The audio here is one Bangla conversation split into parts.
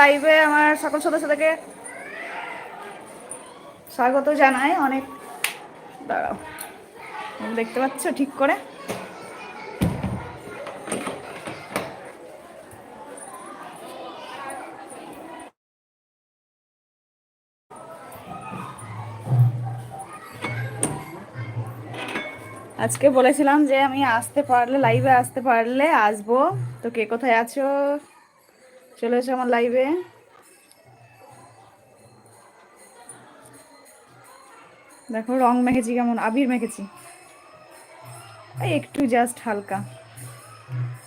লাইভে আমার সকল সদস্যদেরকে স্বাগত জানাই। অনেক দাঁড়াও। দেখতে পাচ্ছ ঠিক করে? আজকে বলেছিলাম যে আমি আসতে পারলে লাইভে আসতে পারলে আসব। তো কে কোথায় আছো? চলে এসো আমার লাইভে দেখো রং মেখেছি কেমন, আবির মেখেছি। একটু জাস্ট হালকা।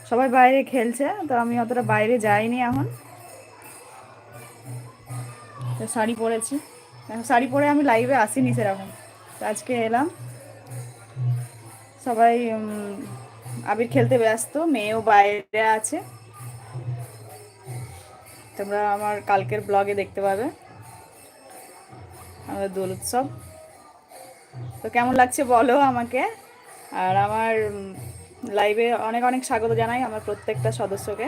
সবাই বাইরে খেলছে, তো আমি অতটা বাইরে যাইনি এখন। শাড়ি পরেছি। শাড়ি পরে আমি লাইভে আসিনি সেরকম। আজকে এলাম। সবাই আবির খেলতে ব্যস্ত, মেয়েও বাইরে আছে। তোমরা আমার কালকের ব্লগে দেখতে পাবে। আমাদের দোল উৎসব। তো কেমন লাগছে বলো আমাকে? আর আমার লাইভে অনেক অনেক স্বাগত জানাই আমার প্রত্যেকটা সদস্যকে।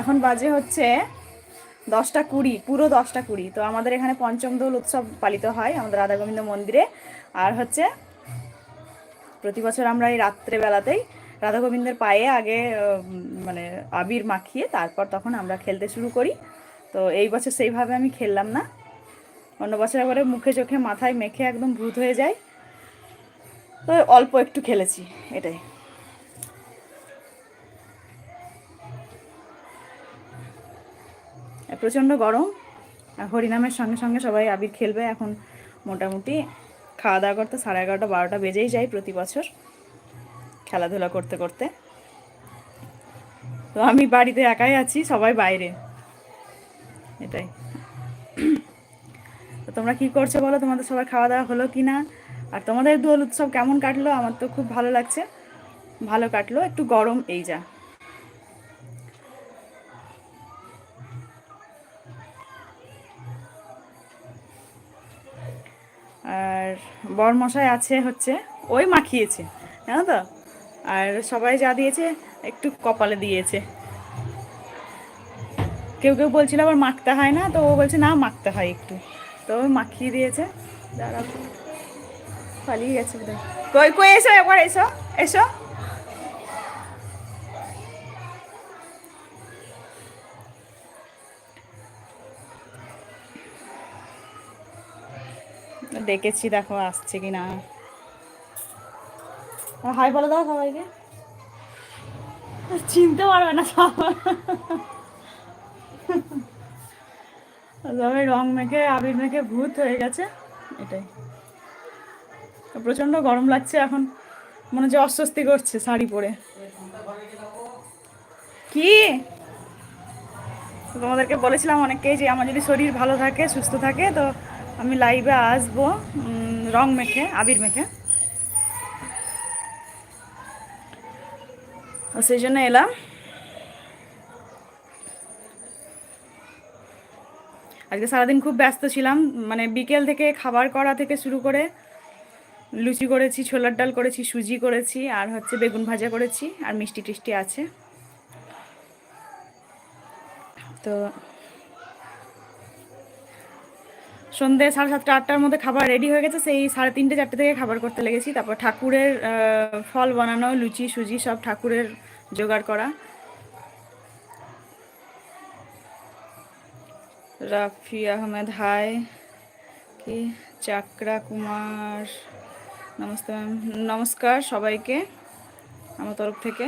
এখন বাজে হচ্ছে দশটা কুড়ি, পুরো দশটা কুড়ি। তো আমাদের এখানে পঞ্চম দোল উৎসব পালিত হয় আমাদের রাধা গোবিন্দ মন্দিরে। আর হচ্ছে প্রতি বছর আমরা এই রাত্রেবেলাতেই রাধা গোবিন্দের পায়ে আগে মানে আবির মাখিয়ে তারপর তখন আমরা খেলতে শুরু করি। তো এই বছর সেইভাবে আমি খেললাম না। অন্য বছর একবারে মুখে চোখে মাথায় মেখে একদম ভূত হয়ে যায়। তো অল্প একটু খেলেছি, এটাই। প্রচণ্ড গরম হরিনামের সঙ্গে সঙ্গে সবাই আবির খেলবে। এখন মোটামুটি খাওয়া দাওয়া করতে সাড়ে এগারোটা, বারোটা বেজেই যায় প্রতি বছর। খেলাধুলা করতে করতে। তো আমি বাড়িতে একাই আছি, সবাই বাইরে। এটাই। তো তোমরা কি করছ বলো? তোমাদের সবাই খাওয়া দাওয়া হলো কি না আর তোমাদের দোল উৎসব কেমন কাটলো? আমার তো খুব ভালো লাগছে। ভালো কাটলো, একটু গরম এই যা। আর বরমশাই আছে হচ্ছে, ওই মাখিয়েছে, জানো তো? আর সবাই যা দিয়েছে একটু কপালে দিয়েছে। কেউ কেউ বলছিল আবার মাখতে হয় না, তো ও বলছে না মাখতে হয় একটু। তো মাখিয়ে দিয়েছে। দাঁড়া পালিয়ে গেছে কই কই, এসো একবার, এসো এসো। ডেকেছি দেখো, আসছে কি না হাই বলে দাও সবাইকে। চিনতে পারবে না সবাই রং মেখে, আবির মেখে ভূত হয়ে গেছে। এটাই। প্রচণ্ড গরম লাগছে এখন। মনে হচ্ছে অস্বস্তি করছে শাড়ি পরে। কি? তোমাদেরকে বলেছিলাম অনেককেই যে আমার যদি শরীর ভালো থাকে, সুস্থ থাকে, তো আমি লাইভে আসব রং মেখে, আবির মেখে। সেই জন্য এলাম। আজকে সারাদিন খুব ব্যস্ত ছিলাম মানে বিকেল থেকে খাবার করা থেকে শুরু করে লুচি করেছি, ছোলার ডাল করেছি, সুজি করেছি, আর হচ্ছে বেগুন ভাজা করেছি, আর মিষ্টি টিষ্টি আছে। তো সন্ধ্যে সাড়ে সাতটা, আটটার মধ্যে খাবার রেডি হয়ে গেছে, সেই সাড়ে তিনটে, চারটে থেকে খাবার করতে লেগেছি। তারপর ঠাকুরের ফল বানানো, লুচি, সুজি সব ঠাকুরের জোগাড় করা। রাফি আহমেদ, হাই। কি? চাকরা কুমার। নমস্তে নমস্কার সবাইকে আমার তরফ থেকে।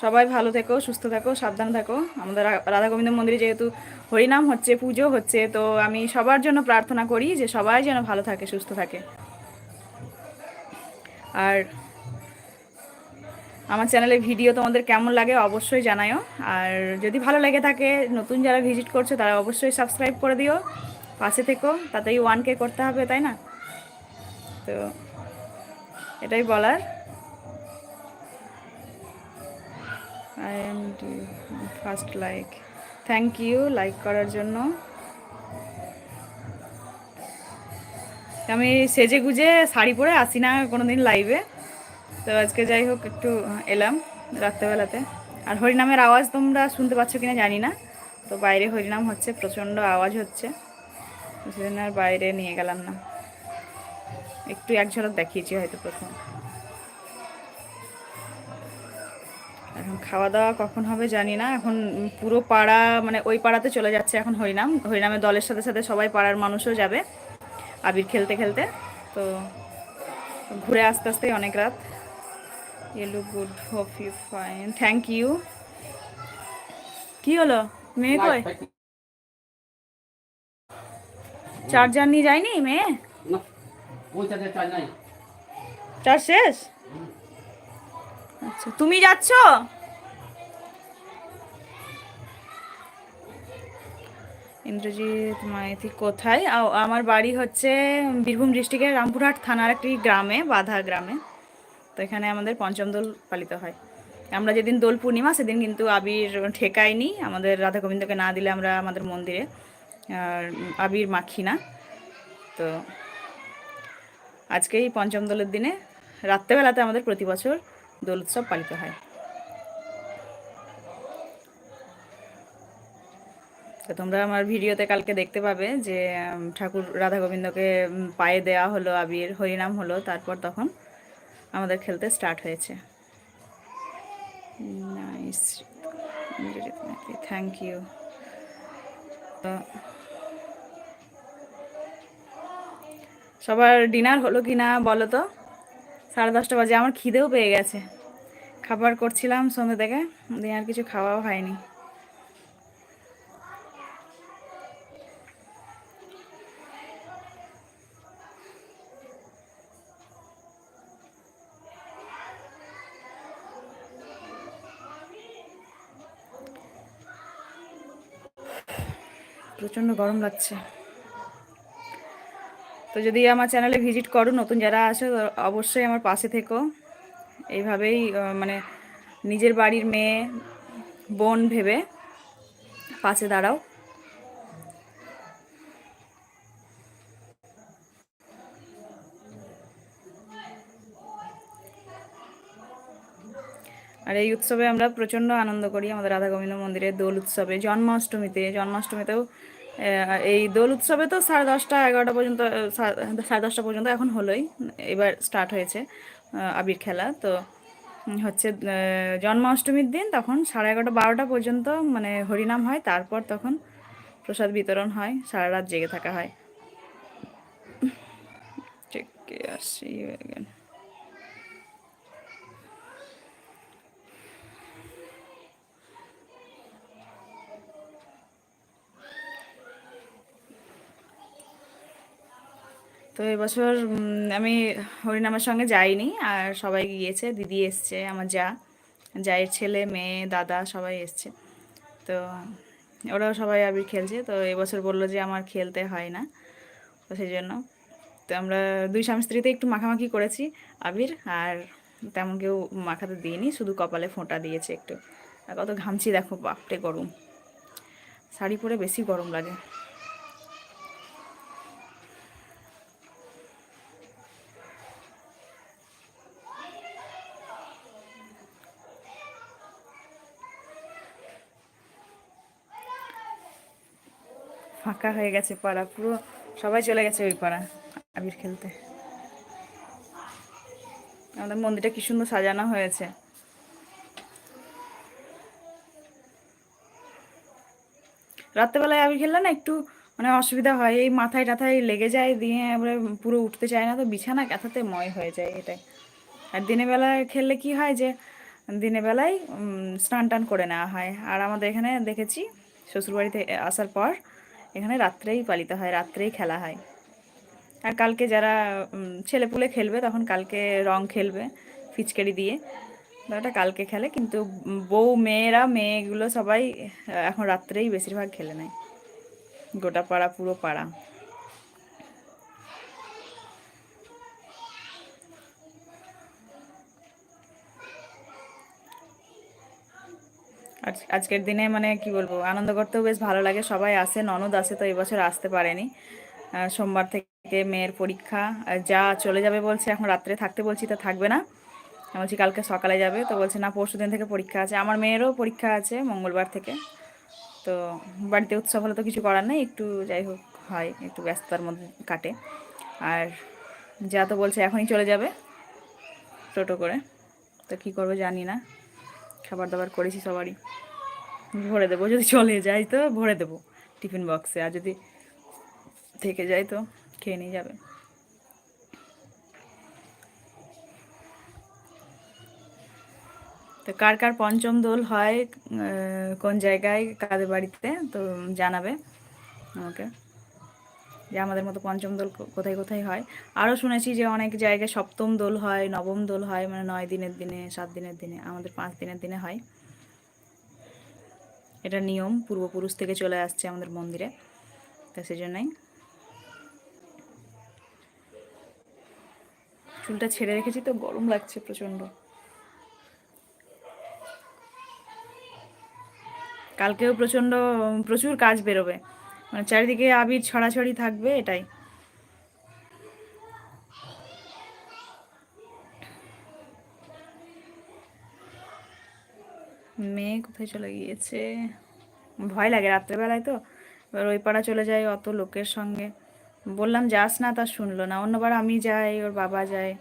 সবাই ভালো থেকো, সুস্থ থাকো, সাবধান থাকো। আমাদের রাধা গোবিন্দ মন্দিরে যেহেতু হরিনাম হচ্ছে, পুজো হচ্ছে, তো আমি সবার জন্য প্রার্থনা করি যে সবাই যেন ভালো থাকে, সুস্থ থাকে। আর আমার চ্যানেলের ভিডিও তোমাদের কেমন লাগে অবশ্যই জানায়ও আর যদি ভালো লেগে থাকে, নতুন যারা ভিজিট করছ, তারা অবশ্যই সাবস্ক্রাইব করে দিও। পাশে থেকো, তাতেই ওয়ান কে করতে হবে, তাই না? তো, এটাই বলার। I am first like thank you like করার জন্য। আমি সেজে গুজে শাড়ি পরে আসি না কোনো দিন লাইভে তো আজকে যাই হোক, একটু এলাম রাত্রেবেলাতে। আর হরিনামের আওয়াজ তোমরা শুনতে পাচ্ছ কিনা জানি না। তো বাইরে হরিনাম হচ্ছে, প্রচণ্ড আওয়াজ হচ্ছে। সেজন্য আর বাইরে নিয়ে গেলাম না। একটু এক ঝলক দেখিয়েছি হয়তো প্রথম। এখন খাওয়া দাওয়া কখন হবে জানি না। এখন পুরো পাড়া মানে ওই পাড়াতে চলে যাচ্ছে এখন হরিনাম। হরিনামের দলের সাথে সাথে সবাই পাড়ার মানুষও যাবে আবির খেলতে খেলতে। তো ঘুরে আস্তে আস্তে অনেক রাত। You look good hope you fine thank you কি হলো? মেয়ে কই? চার্জার নিয়ে যায়নি মেয়ে? চার্জ শেষ? আচ্ছা তুমি যাচ্ছ? ইন্দ্রজিৎ মাইতি কোথায়? আমার বাড়ি হচ্ছে বীরভূম ডিস্ট্রিক্টের রামপুরহাট থানার একটি গ্রামে বাধা গ্রামে। তো এখানে আমাদের পঞ্চম দোল পালিত হয়। আমরা যেদিন দোল পূর্ণিমা, সেদিন কিন্তু আবির ঠেকাইনি আমাদের রাধা গোবিন্দকে না দিলে আমরা আমাদের মন্দিরে আবির মাখি না। তো আজকেই পঞ্চম দোলের দিনে রাত্রেবেলাতে আমাদের প্রতি বছর দোল উৎসব পালিত হয়। তো তোমরা আমার ভিডিওতে কালকে দেখতে পাবে যে ঠাকুর রাধা গোবিন্দকে পায়ে দেওয়া হলো আবির, হরিনাম হলো, তারপর তখন আমাদের খেলতে স্টার্ট হয়েছে। নাইস থ্যাংক ইউ সবার ডিনার হলো কি না বলো তো? সাড়ে দশটা বাজে, আমার খিদেও পেয়ে গেছে। খাবার করছিলাম সন্ধ্যে থেকে দিয়ে আর কিছু খাওয়াও হয়নি। প্রচণ্ড গরম লাগছে। তো যদি আমার চ্যানেলে ভিজিট করো, নতুন যারা আছে অবশ্যই আমার পাশে থেকো। এইভাবেই মানে নিজের বাড়ির মেয়ে, বোন ভেবে পাশে দাঁড়াও। আর এই উৎসবে আমরা প্রচণ্ড আনন্দ করি আমাদের রাধা গোবিন্দ মন্দিরে দোল উৎসবে। জন্মাষ্টমীতে, জন্মাষ্টমীতেও এই দোল উৎসবে তো সাড়ে দশটা, এগারোটা পর্যন্ত সাড়ে দশটা পর্যন্ত এখন হলোই। এবার স্টার্ট হয়েছে আবির খেলা। তো হচ্ছে জন্মাষ্টমীর দিন তখন সাড়ে এগারোটা, বারোটা পর্যন্ত মানে হরিনাম হয়। তারপর তখন প্রসাদ বিতরণ হয়, সারা রাত জেগে থাকা হয়। ঠিক আসি তো এবছর আমি হরিনামের সঙ্গে যাইনি, আর সবাই গিয়েছে, দিদি এসছে, আমার যা, জায়ের ছেলে, মেয়ে, দাদা সবাই এসছে। তো ওরাও সবাই আবির খেলছে, তো এবছর বলল যে আমার খেলতে হয় না, তো সেই জন্য। তো আমরা দুই স্বামী স্ত্রীতে একটু মাখামাখি করেছি আবির, আর তেমন কেউ মাখাতে দিইনি, শুধু কপালে ফোঁটা দিয়েছে একটু। আর কত ঘামছি দেখো বাপটে গরম। শাড়ি পরে বেশি গরম লাগে। ফাঁকা হয়ে গেছে পাড়া, পুরো সবাই চলে গেছে ওই পাড়া আবির খেলতে। আমাদের মন্দিরটা কি সুন্দর সাজানো হয়েছে। রাত্রেবেলায় আবির খেললে না একটু মানে অসুবিধা হয়, এই মাথায় টাথায় লেগে যায়, দিয়ে এবারে পুরো উঠতে চায় না, তো বিছানা কাঁথাতে ময় হয়ে যায় এটাই। আর দিনের বেলায় খেললে কি হয় যে, দিনের বেলায় স্নান টান করে নেওয়া হয়। আর আমাদের এখানে দেখেছি, শ্বশুরবাড়িতে আসার পর এখানে রাত্রেই পালিত হয়, রাত্রেই খেলা হয়। আর কালকে যারা ছেলে ছেলেপুলে খেলবে তখন কালকে রং খেলবে ফিচকারি দিয়ে। ওটা কালকে খেলে কিন্তু বউ, মেয়েরা, মেয়েগুলো সবাই এখন রাত্রেই বেশিরভাগ খেলে নেয়। গোটা পাড়া, পুরো পাড়া। আজ, আজকের দিনে মানে কি বলব, আনন্দ করতেও বেশ ভালো লাগে। সবাই আসে ননদ আসে তো এবছর আসতে পারেনি। সোমবার থেকে মেয়ের পরীক্ষা যা চলে যাবে বলছে, এখন রাত্রে থাকতে বলছি, তা থাকবে না। বলছি, কালকে সকালে যাবে, তো বলছে, না, পরশু দিন থেকে পরীক্ষা আছে। আমার মেয়েরও পরীক্ষা আছে মঙ্গলবার থেকে। তো বাড়িতে উৎসব হলে তো কিছু করার নেই, একটু যাই হোক, হয়, একটু ব্যস্ততার মধ্যে কাটে। আর যা তো বলছে, এখনই চলে যাবে টোটো করে। তো কী করব জানি না। খাবার দাবার করেছি সবারই। ভরে দেবো, যদি চলে যায় তো ভরে দেবো টিফিন বক্সে আর যদি থেকে যায় তো খেয়ে নিয়ে যাবে। তো কার কার পঞ্চম দোল হয় কোন জায়গায়, কাদের বাড়িতে, তো জানাবে আমাকে। যে আমাদের মতো পঞ্চম দোল কোথায় কোথায় হয়। আরও শুনেছি যে অনেক জায়গায় সপ্তম দোল হয়, নবম দোল হয় মানে নয় দিনের দিনে, সাত দিনের দিনে, আমাদের পাঁচ দিনের দিনে হয়। এটা নিয়ম, পূর্বপুরুষ থেকে চলে আসছে আমাদের মন্দিরে, তো সেজন্যই। চুলটা ছেড়ে রেখেছি তো, গরম লাগছে প্রচণ্ড। কালকেও প্রচণ্ড, প্রচুর কাজ বেরোবে। মানে চারিদিকে আবির ছড়াছড়ি থাকবে এটাই। মেয়ে কোথায় চলে গিয়েছে? ভয় লাগে রাত্রেবেলায় তো। এবার ওই পাড়া চলে যায় অত লোকের সঙ্গে। বললাম, যাস না, তা শুনলো না। অন্যবার আমি যাই, ওর বাবা যায়।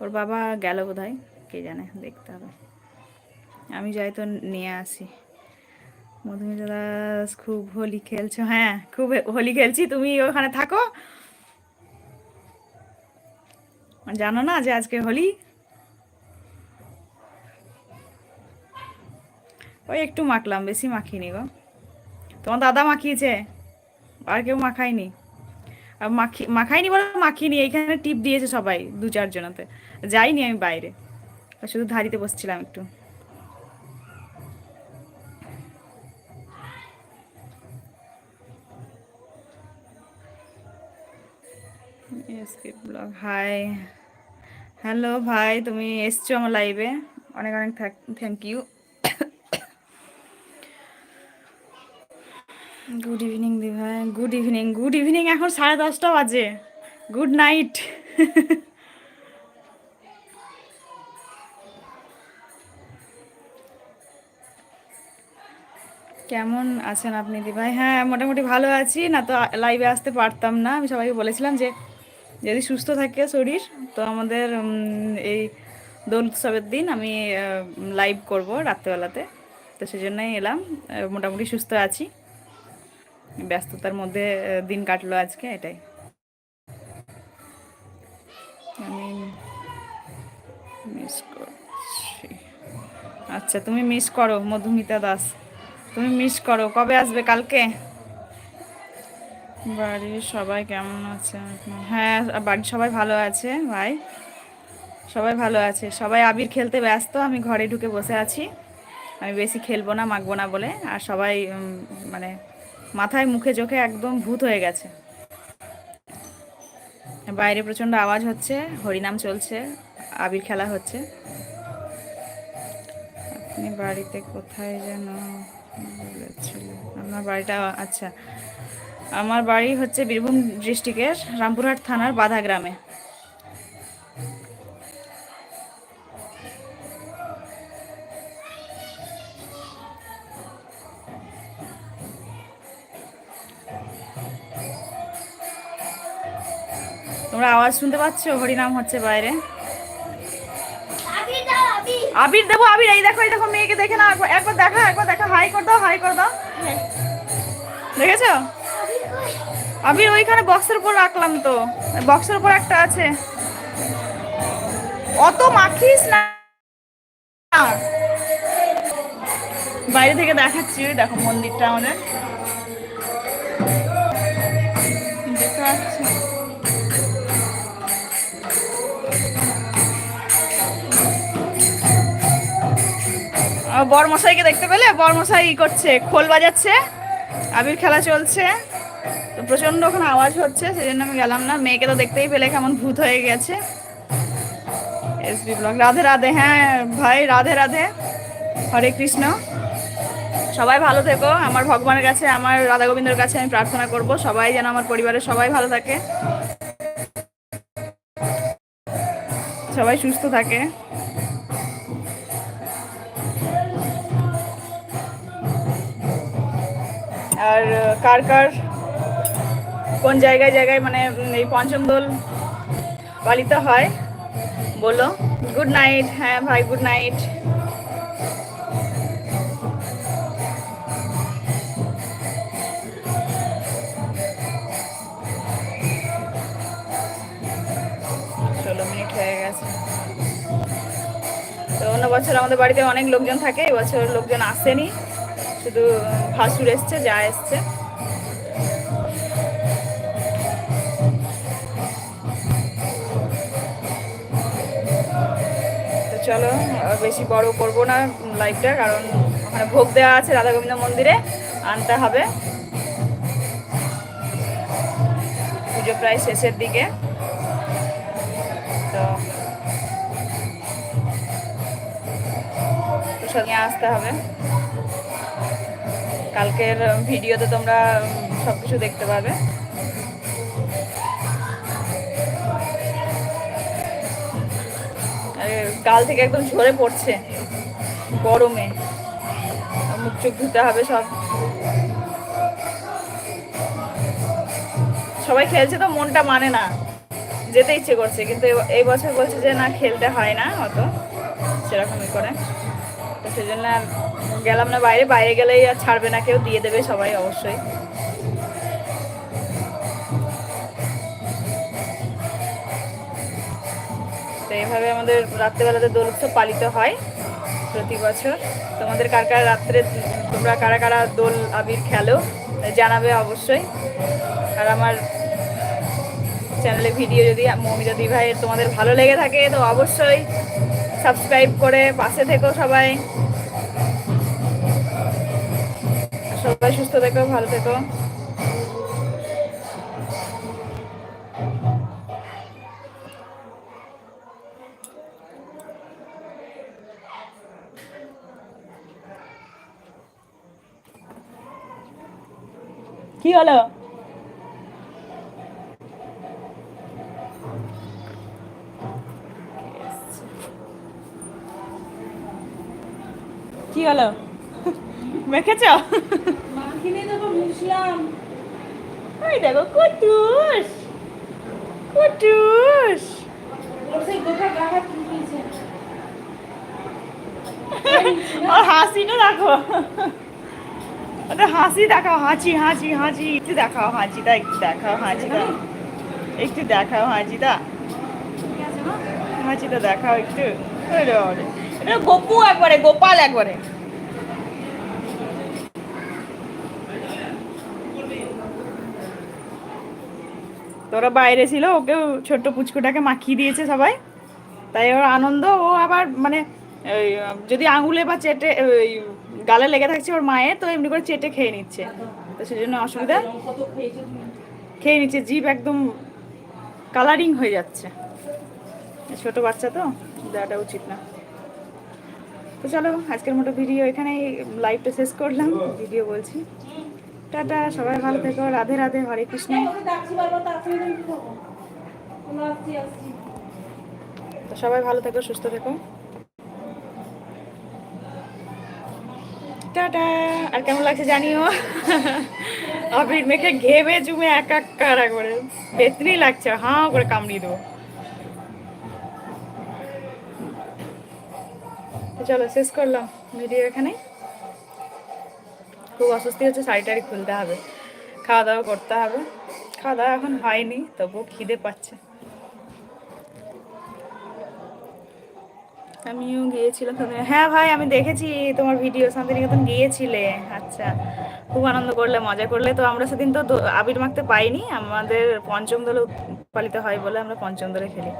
ওর বাবা গেল বোধহয়, কে জানে, দেখতে হবে। আমি যাই তো নিয়ে আসি। মধুমিতা দাস খুব হোলি খেলছো হ্যাঁ খুব হোলি খেলছি, তুমি ওখানে থাকো। জানো না যে আজকে হোলি? ওই একটু মাখলাম, বেশি মাখিনি গো। তোমার দাদা মাখিয়েছে, আর কেউ মাখায়নি। আর মাখি মাখাইনি বলে মাখিনি, এইখানে টিপ দিয়েছে সবাই দু চারজনাতে যাইনি আমি বাইরে শুধু ধারিতে বসছিলাম একটু। হাই হ্যালো ভাই তুমি এসছো আমার লাইভে অনেক অনেক থ্যাংক ইউ গুড ইভিনিং দি ভাই গুড ইভিনিং গুড ইভিনিং এখন সাড়ে দশটা বাজে। গুড নাইট কেমন আছেন আপনি দি ভাই? হ্যাঁ মোটামুটি ভালো আছি। না তো লাইভে আসতে পারতাম না। আমি সবাইকে বলেছিলাম যে যদি সুস্থ থাকে শরীর, তো আমাদের এই দোল উৎসবের দিন আমি লাইভ করব রাত্রেবেলাতে। তো সেজন্যই এলাম মোটামুটি সুস্থ আছি। ব্যস্ততার মধ্যে দিন কাটলো আজকে, এটাই। আমি মিস করছি। আচ্ছা তুমি মিস করো, মধুমিতা দাস। তুমি মিস করো, কবে আসবে কালকে? বাড়ির সবাই কেমন আছে? হ্যাঁ বাড়ির সবাই ভালো আছে ভাই। সবাই ভালো আছে। সবাই আবির খেলতে ব্যস্ত, আমি ঘরে ঢুকে বসে আছি। আমি বেশি খেলব না, মাখবো না বলে। আর সবাই মানে মাথায় মুখে চোখে একদম ভূত হয়ে গেছে। বাইরে প্রচণ্ড আওয়াজ হচ্ছে, হরিনাম চলছে, আবির খেলা হচ্ছে। আপনি বাড়িতে কোথায় যেন বলেছিলেন আপনার বাড়িটা আচ্ছা। আমার বাড়ি হচ্ছে বীরভূম ডিস্ট্রিক্টের রামপুরহাট থানার বাধা গ্রামে। তোমরা আওয়াজ শুনতে পাচ্ছ? হরিনাম হচ্ছে বাইরে। আবির দেবো আবির। এই দেখো এই দেখো মেয়েকে দেখে না একবার- একবার দেখা একবার দেখা। হাই কর দাও হাই কর দাও। দেখেছ? আবির, ওইখানে বক্সের উপর রাখলাম তো। বক্সের উপর একটা আছে। অত মাখিস না। বাইরে থেকে দেখাচ্ছি, ওই দেখো মন্দিরটা আমাদের। পাচ্ছি। আর বরমশাইকে দেখতে পেলে? বরমশাই মশাই করছে, খোল বাজাচ্ছে। আবির খেলা চলছে। তো প্রচণ্ড ওখানে আওয়াজ হচ্ছে সেই জন্য আমি গেলাম না। মেয়েকে তো দেখতেই পেলে কেমন ভূত হয়ে গেছে। SB blog. রাধে রাধে হ্যাঁ ভাই, রাধে রাধে। হরে কৃষ্ণ। সবাই ভালো থেকো। আমার ভগবানের কাছে, আমার রাধা গোবিন্দর কাছে আমি প্রার্থনা করব, সবাই যেন আমার পরিবারের সবাই ভালো থাকে। সবাই সুস্থ থাকে। আর কার কার কোন জায়গায় জায়গায় মানে এই পঞ্চম দোল পালিত হয়, বলো। গুড নাইট হ্যাঁ ভাই গুড নাইট বছর আমাদের বাড়িতে অনেক লোকজন থাকে, এবছর লোকজন আসেনি। শুধু ভাসুর এসছে, যা এসছে। চলো বেশি বড় করব না লাইভটা কারণ ওখানে ভোগ দেওয়া আছে রাধা গোবিন্দ মন্দিরে, আনতে হবে। পুজো প্রায় শেষের দিকে। তো প্রসাদ নিয়ে আসতে হবে। কালকের ভিডিওতে তোমরা সব কিছু দেখতে পাবে গাল থেকে একদম ঝরে পড়ছে। গরমে। মুখ চোখ ধুতে হবে সব। সবাই খেলছে তো, মনটা মানে না। যেতে ইচ্ছে করছে, কিন্তু এই বছর বলছে যে না, খেলতে হয় না অত, সেরকমই করে। তো সেজন্য আর গেলাম না বাইরে বাইরে গেলেই আর ছাড়বে না, কেউ দিয়ে দেবে সবাই অবশ্যই। তো এইভাবে আমাদের রাত্রেবেলাতে দোল উৎসব পালিত হয় প্রতি বছর। তোমাদের কার কার রাত্রে তোমরা কারা কারা দোল আবির খেলো জানাবে অবশ্যই। আর আমার চ্যানেলে ভিডিও যদি মৌমিতা দি ভাইয়ের তোমাদের ভালো লেগে থাকে, তো অবশ্যই সাবস্ক্রাইব করে পাশে থেকো সবাই। সবাই সুস্থ থেকো, ভালো থেকো। কি হলো? কি হলো? মেখেছ? মাখিনে দেখো মুসলাম ওই দেখো কুটুস! কুটুস! ওর হাসিটা দেখো। ওটা হাসি দেখাও, হাঁচি হাঁচি হাঁচি। একটু দেখাও, হাঁচিটা, একটু দেখাও, হাঁচিটা। একটু দেখাও, হাঁচিটা। ঠিক আছে না দেখাও একটু গপু একবারে, গোপাল একবারে। তোরা বাইরে ছিল, ওকেও ছোট্ট পুচকুটাকে মাখিয়ে দিয়েছে সবাই। তাই ওর আনন্দ, ও আবার মানে যদি আঙুলে বা চেটে, ওই গালে লেগে থাকছে ওর মায়ের তো এমনি করে চেটে খেয়ে নিচ্ছে। তো সেই জন্য অসুবিধা। খেয়ে নিচ্ছে, জিভ একদম কালারিং হয়ে যাচ্ছে। ছোট বাচ্চা তো, দেওয়াটা উচিত না। তো চলো, আজকের মতো ভিডিও এখানেই লাইভটা শেষ করলাম। ভিডিও বলছি। টাটা, সবাই ভালো থেকো। রাধে রাধে, হরে কৃষ্ণ। তো সবাই ভালো থেকো, সুস্থ থেকো। টাটা। আর কেমন লাগছে জানিও? আবির মেখে ঘেমে জুমে এক এক কারা করে। বেতনি লাগছে, হাঁ করে কামড়িয়ে দেবো। চলো, শেষ করলাম ভিডিও এখানে। খুব অস্বস্তি হচ্ছে শাড়ি টাড়ি খুলতে হবে। খাওয়া দাওয়া করতে হবে। খাওয়া দাওয়া এখন হয়নি, তবুও খিদে পাচ্ছে। আমিও গিয়েছিলাম। হ্যাঁ ভাই, আমি দেখেছি তোমার ভিডিও শান্তিনিকেতন গিয়েছিলে। আচ্ছা খুব আনন্দ করলে, মজা করলে। তো আমরা সেদিন তো আবির মাখতে পাইনি। আমাদের পঞ্চম দলে পালিত হয় বলে আমরা পঞ্চম দলে খেলি।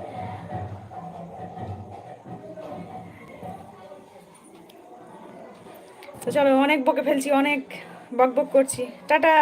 তো চলো, অনেক বকে ফেলছি, অনেক বক বক করছি। টাটা!